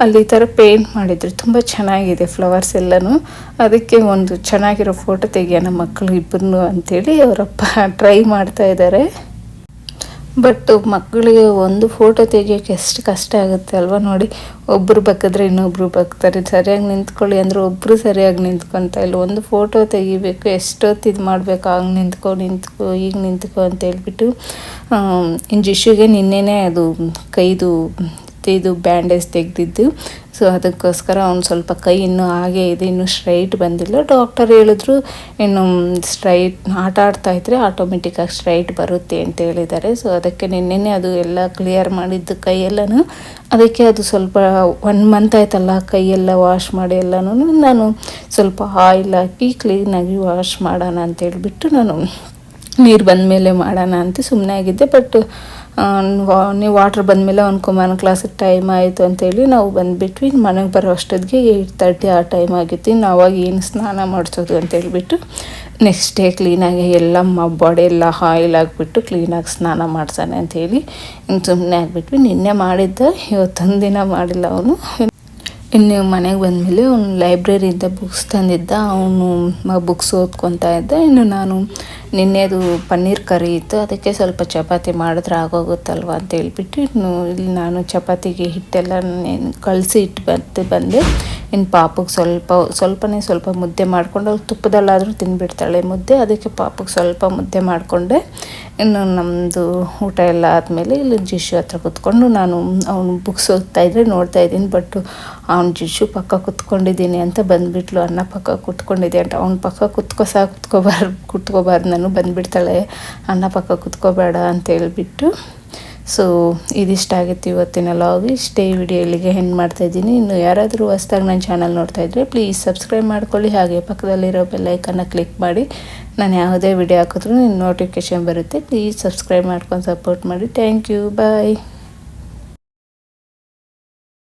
ಅಲ್ಲಿ ಈ ಥರ ಪೇಂಟ್ ಮಾಡಿದ್ರು. ತುಂಬ ಚೆನ್ನಾಗಿದೆ ಫ್ಲವರ್ಸ್ ಎಲ್ಲನೂ. ಅದಕ್ಕೆ ಒಂದು ಚೆನ್ನಾಗಿರೋ ಫೋಟೋ ತೆಗಿಯೋಣ ಮಕ್ಕಳು ಇಬ್ಬರನ್ನು ಅಂಥೇಳಿ ಅವರಪ್ಪ ಟ್ರೈ (laughs) ಮಾಡ್ತಾ ಇದ್ದಾರೆ. ಬಟ್ ಮಕ್ಕಳಿಗೆ ಒಂದು ಫೋಟೋ ತೆಗಿಯೋಕ್ಕೆ ಎಷ್ಟು ಕಷ್ಟ ಆಗುತ್ತೆ ಅಲ್ವಾ ನೋಡಿ. ಒಬ್ಬರು ಬಗ್ಗಿದ್ರೆ ಇನ್ನೊಬ್ಬರು ಬಗ್ತಾರೆ. ಸರಿಯಾಗಿ ನಿಂತ್ಕೊಳ್ಳಿ ಅಂದರೆ ಒಬ್ಬರು ಸರಿಯಾಗಿ ನಿಂತ್ಕೊತಾ ಇಲ್ಲ. ಒಂದು ಫೋಟೋ ತೆಗಿಬೇಕು, ಎಷ್ಟೊತ್ತು ಇದು ಮಾಡಬೇಕು, ಹಾಗೆ ನಿಂತ್ಕೊ ನಿಂತ್ಕೊ ಈಗ ನಿಂತ್ಕೊ ಅಂತ ಹೇಳ್ಬಿಟ್ಟು ಇನ್ನು ಜಿಶುಗೆ ನಿನ್ನೆನೇ ಅದು ಕೈದು ಇದು ಬ್ಯಾಂಡೇಜ್ ತೆಗೆದಿದ್ದು ಸೊ ಅದಕ್ಕೋಸ್ಕರ ಅವ್ನು ಸ್ವಲ್ಪ ಕೈ ಇನ್ನೂ ಹಾಗೆ ಇದೆ, ಇನ್ನೂ ಸ್ಟ್ರೈಟ್ ಬಂದಿಲ್ಲ. ಡಾಕ್ಟರ್ ಹೇಳಿದ್ರು, ಇನ್ನು ಸ್ಟ್ರೈಟ್ ಆಟ ಆಡ್ತಾ ಇದ್ದರೆ ಆಟೋಮೆಟಿಕ್ಕಾಗಿ ಸ್ಟ್ರೈಟ್ ಬರುತ್ತೆ ಅಂತ ಹೇಳಿದ್ದಾರೆ. ಸೊ ಅದಕ್ಕೆ ನಿನ್ನೆನೇ ಅದು ಎಲ್ಲ ಕ್ಲಿಯರ್ ಮಾಡಿದ್ದು ಕೈಯೆಲ್ಲನೂ. ಅದಕ್ಕೆ ಅದು ಸ್ವಲ್ಪ ಒನ್ ಮಂತ್ ಆಯ್ತಲ್ಲ ಕೈಯೆಲ್ಲ ವಾಶ್ ಮಾಡಿ ಎಲ್ಲನೂ. ನಾನು ಸ್ವಲ್ಪ ಆಯಿಲ್ ಹಾಕಿ ಕ್ಲೀನಾಗಿ ವಾಶ್ ಮಾಡೋಣ ಅಂತ ಹೇಳಿಬಿಟ್ಟು ನಾನು ನೀರು ಬಂದ ಮೇಲೆ ಮಾಡೋಣ ಅಂತ ಸುಮ್ಮನೆ ಆಗಿದ್ದೆ. ಬಟ್ ನೀವು ವಾಟ್ರ್ ಬಂದಮೇಲೆ ಅವ್ನು ಕುಮಾರನ ಕ್ಲಾಸಿಗೆ ಟೈಮ್ ಆಯಿತು ಅಂತೇಳಿ ನಾವು ಬಂದುಬಿಟ್ವಿ. ಮನೆಗೆ ಬರೋ ಅಷ್ಟೊತ್ತಿಗೆ ಏಯ್ಟ್ ತರ್ಟಿ ಆ ಟೈಮ್ ಆಗಿತ್ತು. ನಾವು ಅವಾಗ ಏನು ಸ್ನಾನ ಮಾಡಿಸೋದು ಅಂತ ಹೇಳ್ಬಿಟ್ಟು ನೆಕ್ಸ್ಟ್ ಡೇ ಕ್ಲೀನಾಗಿ ಎಲ್ಲ ಬಾಡಿ ಎಲ್ಲ ಆಯಿಲ್ ಆಗಿಬಿಟ್ಟು ಕ್ಲೀನಾಗಿ ಸ್ನಾನ ಮಾಡ್ಸೋಣ ಅಂತೇಳಿ ಇನ್ನು ಸುಮ್ಮನೆ ಆಗಿಬಿಟ್ವಿ. ನಿನ್ನೆ ಮಾಡಿದ್ದ, ಇವತ್ತೊಂದು ದಿನ ಮಾಡಿಲ್ಲ ಅವನು. ಇನ್ನು ಮನೆಗೆ ಬಂದಮೇಲೆ ಅವನು ಲೈಬ್ರರಿಯಿಂದ ಬುಕ್ಸ್ ತಂದಿದ್ದ, ಅವನು ಬುಕ್ಸ್ ಓದ್ಕೊತಾ ಇದ್ದ. ಇನ್ನು ನಾನು ನಿನ್ನೆದು ಪನ್ನೀರ್ ಕರಿ ಇತ್ತು, ಅದಕ್ಕೆ ಸ್ವಲ್ಪ ಚಪಾತಿ ಮಾಡಿದ್ರೆ ಆಗೋಗುತ್ತಲ್ವ ಅಂತ ಹೇಳ್ಬಿಟ್ಟು ಇನ್ನು ಇಲ್ಲಿ ನಾನು ಚಪಾತಿಗೆ ಹಿಟ್ಟೆಲ್ಲ ಕಳಿಸಿ ಇಟ್ಟು ಬಂದು ಬಂದೆ. ಇನ್ನು ಪಾಪಗೆ ಸ್ವಲ್ಪ, ಸ್ವಲ್ಪನೇ ಸ್ವಲ್ಪ ಮುದ್ದೆ ಮಾಡಿಕೊಂಡು ತುಪ್ಪದಲ್ಲಾದರೂ ತಿನ್ಬಿಡ್ತಾಳೆ ಮುದ್ದೆ, ಅದಕ್ಕೆ ಪಾಪಗೆ ಸ್ವಲ್ಪ ಮುದ್ದೆ ಮಾಡಿಕೊಂಡೆ. ಇನ್ನು ನಮ್ಮದು ಊಟ ಎಲ್ಲ ಆದಮೇಲೆ ಇಲ್ಲಿ ಜಿಶು ಹತ್ರ ಕುತ್ಕೊಂಡು ನಾನು ಅವನು ಬುಕ್ಸ್ ಓದ್ತಾ ಇದ್ರೆ ನೋಡ್ತಾ ಇದ್ದೀನಿ ಬಟ್ ಅವ್ನು ಜಿಶು ಪಕ್ಕ ಕುತ್ಕೊಂಡಿದ್ದೀನಿ ಅಂತ ಬಂದುಬಿಟ್ಲು ಅನ್ನ ಪಕ್ಕ ಕುತ್ಕೊಂಡಿದ್ದೆ ಅಂತ. ಅವ್ನ ಪಕ್ಕ ಕುತ್ಕೋ ಸಹ ಕುತ್ಕೋಬಾರ್ದು ಕುತ್ಕೋಬಾರ್ದು ನಾನು ಬಂದುಬಿಡ್ತಾಳೆ ಅನ್ನ ಪಕ್ಕ ಕುತ್ಕೋಬೇಡ ಅಂತ ಹೇಳ್ಬಿಟ್ಟು ಸೊ ಇದಿಷ್ಟ ಆಗಿತ್ತು ಇವತ್ತಿನ ಲಾಗ್ ಇಷ್ಟೇ ವಿಡಿಯೋ ಇಲ್ಲಿಗೆ ಹೆಂಗೆ ಮಾಡ್ತಾಯಿದ್ದೀನಿ ಇನ್ನು ಯಾರಾದರೂ ಹೊಸ್ದಾಗಿ ನನ್ನ ಚಾನಲ್ ನೋಡ್ತಾ ಇದ್ದರೆ ಪ್ಲೀಸ್ ಸಬ್ಸ್ಕ್ರೈಬ್ ಮಾಡ್ಕೊಳ್ಳಿ. ಹಾಗೆ ಪಕ್ಕದಲ್ಲಿರೋ ಬೆಲ್ಲೈಕನ್ನ ಕ್ಲಿಕ್ ಮಾಡಿ. ನಾನು ಯಾವುದೇ ವಿಡಿಯೋ ಹಾಕಿದ್ರೂ ನಿನ್ನ ನೋಟಿಫಿಕೇಷನ್ ಬರುತ್ತೆ. ಪ್ಲೀಸ್ ಸಬ್ಸ್ಕ್ರೈಬ್ ಮಾಡ್ಕೊಂಡು ಸಪೋರ್ಟ್ ಮಾಡಿ. Thank you bye